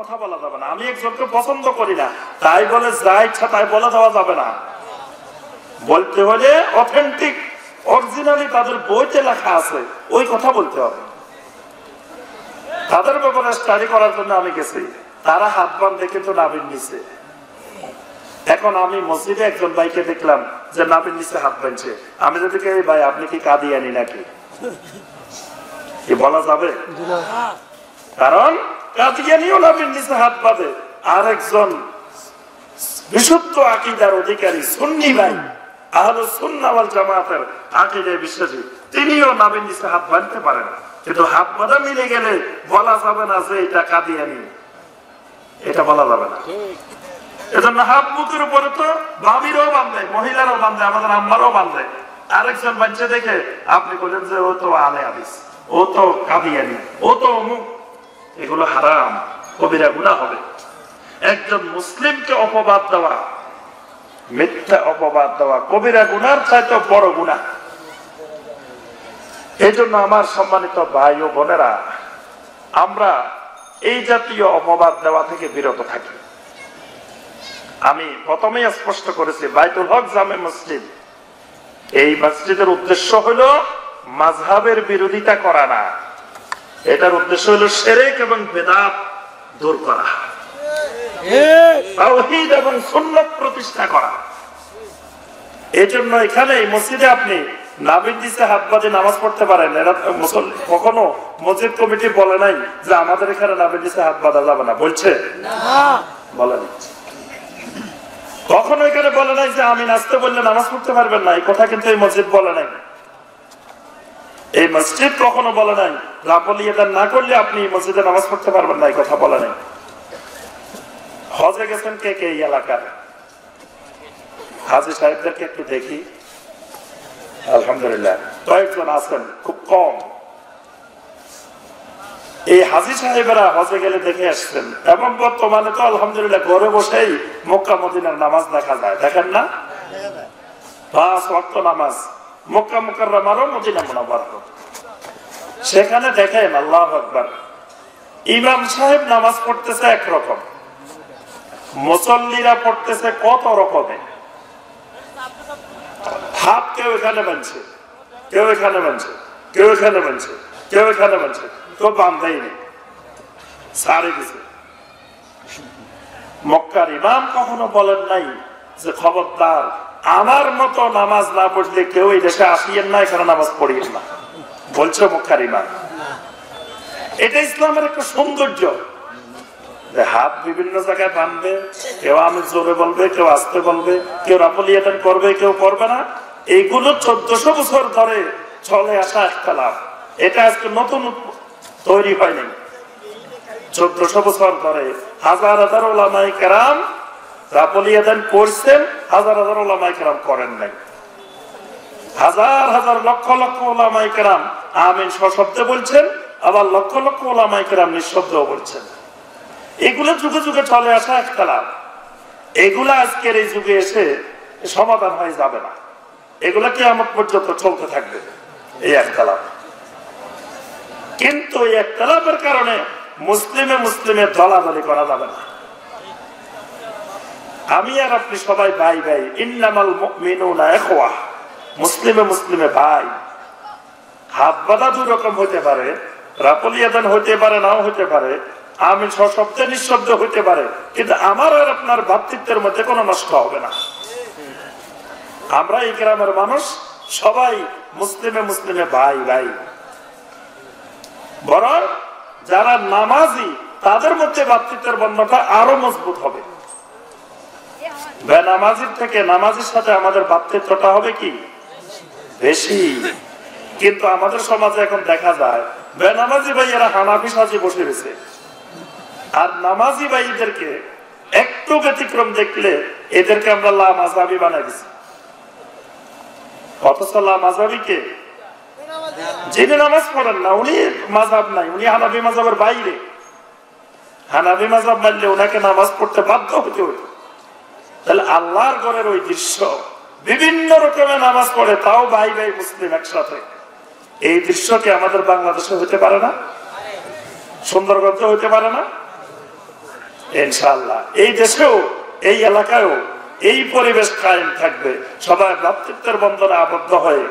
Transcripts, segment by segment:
কথা বলা যাবে না। আমি একজনকে পছন্দ করি না। তাই বলে যা ইচ্ছা তাই বলে দেওয়া যাবে না। বলতে হলে অথেন্টিক অরিজিনালি তাদের বইতে লেখা আছে। ওই কথা বলতে হবে। তাদের ব্যাপারে স্টাডি করার জন্য আমি গেছি। তারা হাত বান্ধে কিন্তু নাবির নিচে। এখন আমি মসজিদে একজন ভাইকে দেখলাম যে নাবির নিচে হাত বাঁধছে। আমি যদি কে ভাই আপনি কি কাদিয়ানি নাকি? কি বলা যাবে? কারণ কাদিয়ানিও নাবির নিচে হাত আর একজন বিশুদ্ধ আকিদার অধিকারী, সুন্নি ভাই, আহলে সুন্নাহ জামাতের আকীদায় বিশ্বাসী। তিনিও নাবির নিচে হাত বাঁধতে পারেন। কিন্তু হাত মিলে গেলে বলা যাবে না যে এটা কাদিয়ানি। এটা বলা যাবে না। এজন্য হাত মুখের উপরে তো বান্ধে মহিলারও বান্ধে আমাদের আম্মারও বান্ধে আরেকজন বাচ্চা দেখে আপনি বললেন যে ও তো আলে আদিস ও তো কাদিয়ানি, ও তো অমুক। এগুলো হারাম, কবিরা গুণা হবে। একজন মুসলিমকে অপবাদ দেওয়া, মিথ্যা অপবাদ দেওয়া, কবিরা গুনার চাইতে বড় গুণা এই জন্য আমার সম্মানিত ভাই ও বোনেরা, আমরা এই জাতীয় অপবাদ দেওয়া থেকে বিরত থাকি। আমি প্রথমেই স্পষ্ট করেছি, বাইতুল হক জামে মসজিদ। এই মসজিদের উদ্দেশ্য হলো মাঝহাবের বিরোধিতা করা না। এটার উদ্দেশ্য হলো সেরেক এবং বেদাত দূর করা। তাওহীদ এবং সুন্নত প্রতিষ্ঠা করা। এই জন্য এখানে মসজিদে আপনি নাবিদ দিছে হাত বাজে নামাজ পড়তে পারেন। এরা কখনো মসজিদ কমিটি বলে নাই যে আমাদের এখানে নাবিদ দিছে হাত বাঁধা যাবে না। বলছে? বলে। কখনো এখানে বলে নাই যে আমি নাচতে বললে নামাজ পড়তে পারবেন না। এই কথা কিন্তু এই মসজিদ বলে নাই। এই মসজিদ কখনো বলে নাই। রাপলি এটা না করলে আপনি মসজিদে নামাজ পড়তে পারবেন না, এই কথা বলে নাই। হজে গেছেন কে কে এই এলাকার? হাজি সাহেবদেরকে একটু দেখি। আলহামদুলিল্লাহ, কয়েকজন আছেন, খুব কম। এই হাজি সাহেবেরা হজে গেলে দেখে আসছেন। এবং বর্তমানে তো আলহামদুলিল্লাহ ঘরে বসেই মক্কা মদিনার নামাজ দেখা যায়। দেখেন না? পাঁচ নামাজ। মক্কা মুকাররমারও মদিনা মুনাওয়ার সেখানে দেখেন আল্লাহ আকবার। ইমাম সাহেব নামাজ পড়তেছে একরকম। মুসল্লিরা পড়তেছে কত রকমে। হাত কেউ এখানে বানছে কেউ এখানে বানছে কেউ এখানে বানছে কেউ এখানে বানছে কেউ বান্ধাই নেই। সারে দিছে। মক্কার ইমাম কখনো বলেন নাই যে খবরদার আমার মতো নামাজ না পড়লে কেউ এই দেশে আসিয়েন না, এখানে নামাজ পড়িয়েন না। বলছে ইমাম এটা ইসলামের একটা সৌন্দর্য। হাত বিভিন্ন জায়গায় বাঁধবে, কেউ আমি জোরে বলবে, কেউ আসতে বলবে, কেউ রাপলিয়াতন করবে, কেউ করবে না। এইগুলো চোদ্দশো বছর ধরে চলে আসা একটা লাভ। এটা আজকে নতুন তৈরি হয়নি। চোদ্দশো বছর ধরে হাজার হাজার ওলামাই কেরাম করছেন হাজার হাজার ওলামাই কেরাম করেন নাই। হাজার হাজার লক্ষ লক্ষ ওলামাই কেরাম সশব্দে বলছেন, আবার লক্ষ লক্ষ ওলামাই কেরাম নিঃশব্দেও বলছেন। এগুলো যুগে যুগে চলে আসা একটা লাভ। এগুলা আজকের এই যুগে এসে সমাধান হয়ে যাবে না। এগুলা কি আমার পর্যন্ত চলতে থাকবে। এই একটা লাভ। কিন্তু এই একটা লাভের কারণে মুসলিমে মুসলিমে দলাদলি করা যাবে না। আমি আর আপনি সবাই ভাই ভাই। ইন্নামাল মিনুনা এখোয়া মুসলিমে মুসলিমে ভাই। হাত বাঁধা দুই রকম হইতে পারে। রাপলিয়াদান হইতে পারে, নাও হইতে পারে। আমি সশব্দে নিঃশব্দ হইতে পারে। কিন্তু আমার আর আপনার ভাতৃত্বের মধ্যে কোনো নষ্ট হবে না। আমরা এই গ্রামের মানুষ, সবাই মুসলিমে মুসলিমে ভাই ভাই। বরং যারা নামাজি, তাদের মধ্যে ভাতৃত্বের বন্ধনটা আরও মজবুত হবে। বেনামাজির থেকে নামাজির সাথে আমাদের ভাতৃত্বটা হবে কি? বেশি। কিন্তু আমাদের সমাজে এখন দেখা যায় বেনামাজি ভাইয়েরা হানাফি সাজি বসে রয়েছে। আর নামাজি ভাইদেরকে একটু ব্যতিক্রম দেখলে এদেরকে আমরা লা মাঝাবি বানাই দিচ্ছি অথচ লা মাঝাবিকে যিনি নামাজ পড়েন না, উনি মাঝাব নাই, উনি হানাবি মাঝাবের বাইরে। হানাবি মাঝাব মানলে ওনাকে নামাজ পড়তে বাধ্য হতে হতো তাহলে আল্লাহর ঘরের ওই দৃশ্য, বিভিন্ন রকমের নামাজ পড়ে, তাও ভাই ভাই মুসলিম একসাথে। এই দৃশ্য কি আমাদের বাংলাদেশে হতে পারে না? সুন্দরগঞ্জে হতে পারে না? ইনশাল্লাহ এই দেশেও, এই এলাকায়ও এই পরিবেশ কায়েম থাকবে। সবাই ভ্রাতৃত্বের বন্ধনে আবদ্ধ হয়ে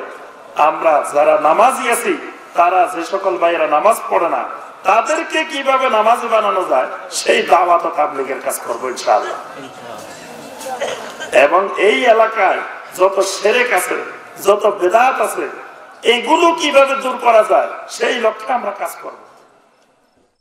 আমরা যারা নামাজি আছি, তারা যে সকল ভাইয়েরা নামাজ পড়ে না, তাদেরকে কীভাবে নামাজ বানানো যায়, সেই দাওয়াত তাবলিগের কাজ করব ইনশাআল্লাহ। এবং এই এলাকায় যত সেরেক আছে, যত বেদাত আছে, এগুলো কীভাবে দূর করা যায়, সেই লক্ষ্যে আমরা কাজ করব।